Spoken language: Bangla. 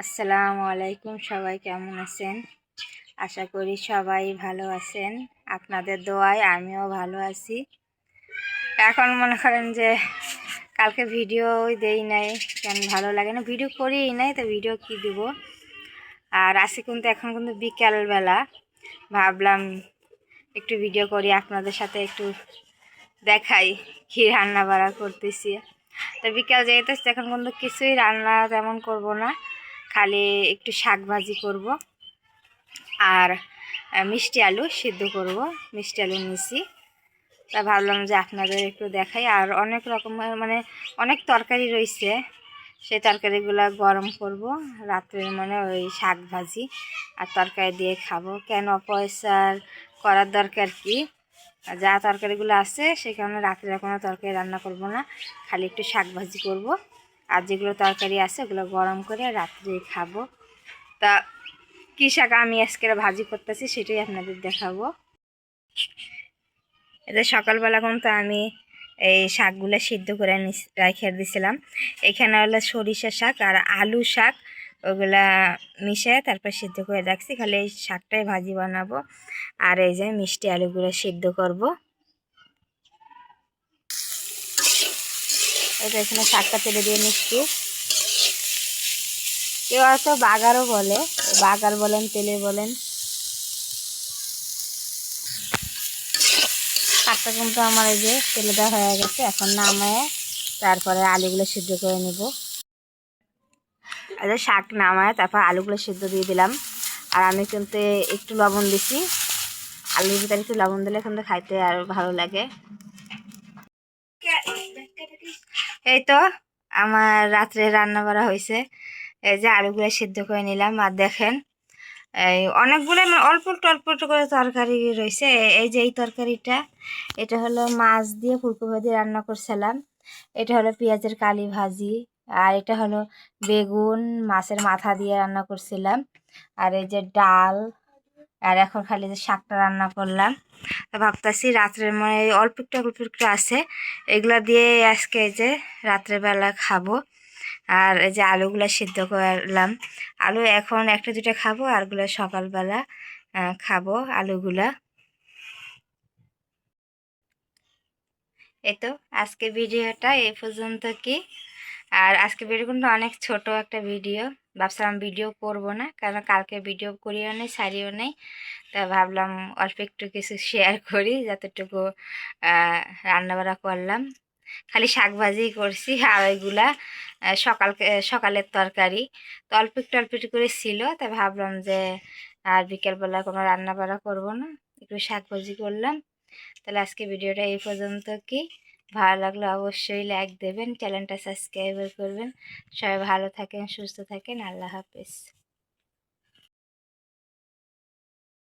আসসালামু আলাইকুম, সবাই কেমন আছেন? আশা করি সবাই ভালো আছেন। আপনাদের দোয়ায় আমিও ভালো আছি। এখন মনে করেন যে কালকে ভিডিও দেই নাই, কেন ভালো লাগে না। ভিডিও করিই নাই, তো ভিডিও কি দিব? আর আজকে কিন্তু, এখন কিন্তু বিকালবেলা। ভাবলাম একটু ভিডিও করি, আপনাদের সাথে একটু দেখাই কি রান্না বাড়া করতেছি। তো বিকাল যেহেতু এখন কিন্তু কিছুই রান্না তেমন করব না। খালি একটু শাক ভাজি করব। আর মিষ্টি আলু সিদ্ধ করব, মিষ্টি আলু মিশি তা ভাবলাম যে আপনাদের একটু দেখাই। আর অনেক রকমের মানে অনেক তরকারি রয়েছে। সেই তরকারিগুলো গরম করব। রাত্রের মানে ওই শাক ভাজি আর তরকারি দিয়ে খাব। কেন পয়সার করার দরকার কি? যা তরকারিগুলো আছে কারণে রাত্রে কোনো তরকারি রান্না করব না। খালি একটু শাক ভাজি করব। আর যেগুলো তরকারি আছে ওগুলো গরম করে রাত্রে খাব। তা কী শাক আমি আজকে ভাজি করতেছি সেটাই আপনাদের দেখাবো। এতে সকালবেলা কিন্তু আমি এই শাকগুলো সিদ্ধ করে রেখে দিছিলাম। এখানে হলো সরিষা শাক আর আলু শাক, ওগুলা মিশিয়ে তারপর সিদ্ধ করে রাখছি। খালি এই শাকটাই ভাজি বানাবো। আর এই যে মিষ্টি আলুগুলো সিদ্ধ করব। এটা এখানে শাকটা তেলে দিয়ে নিচ্ছি। কেউ হয়তো বাগারও বলে। বাগার বলেন, তেলে বলেন। শাকটা কিন্তু আমার এই যে তেলে দেওয়া হয়ে গেছে। এখন নামায় তারপরে আলুগুলো সিদ্ধ করে নেব। যে শাক নামায়, তারপর আলুগুলো সিদ্ধ দিয়ে দিলাম। আর আমি কিন্তু একটু লবণ দিছি। আলুর ভিতরে একটু লবণ দিলে কিন্তু খাইতে আর ভালো লাগে। এই তো আমার রাত্রে রান্না করা হয়েছে। এই যে আলুগুলো সিদ্ধ করে নিলাম। আর দেখেন, এই অনেকগুলো মানে অল্প একটু অল্প একটু করে তরকারি রয়েছে। এই যে এই তরকারিটা, এটা হলো মাছ দিয়ে ফুলকপি দিয়ে রান্না করছিলাম। এটা হলো পেঁয়াজের কালি ভাজি। আর এটা হলো বেগুন মাছের মাথা দিয়ে রান্না করছিলাম। আর এই যে ডাল আর এখন খালি যে শাকটা রান্না করলাম, তা ভাবতেছি রাত্রের মানে অল্প একটু অল্প একটু আছে, এগুলা দিয়ে আজকে এই যে রাত্রেবেলা খাব। আর এই যে আলুগুলা সিদ্ধ করলাম। আলু এখন একটা দুটো খাব, আরগুলো সকালবেলা খাব আলুগুলা। এই তো আজকে ভিডিওটা এই পর্যন্ত কি। আর আজকে ভিডিও কিন্তু অনেক ছোট একটা ভিডিও ভাবছিলাম ভিডিও করব না কারণ কালকে ভিডিও করিও নেই সারিও নেই। তা ভাবলাম অল্প একটু কিছু শেয়ার করি, যতটুকু রান্নাবাড়া করলাম। খালি শাক ভাজি করছি, আর ওইগুলা সকাল সকালের তরকারি। তো অল্প একটু অল্প একটু করে ছিল, তা ভাবলাম যে আর বিকেলবেলা কোনো রান্না বান্না করব না, একটু শাক ভাজি করলাম। তাহলে আজকে ভিডিওটা এই পর্যন্ত কি? ভালো লাগলে অবশ্যই লাইক দেবেন চ্যানেলটা সাবস্ক্রাইব করবেন। সবাই ভালো থাকেন, সুস্থ থাকেন, আল্লাহ হাফেজ।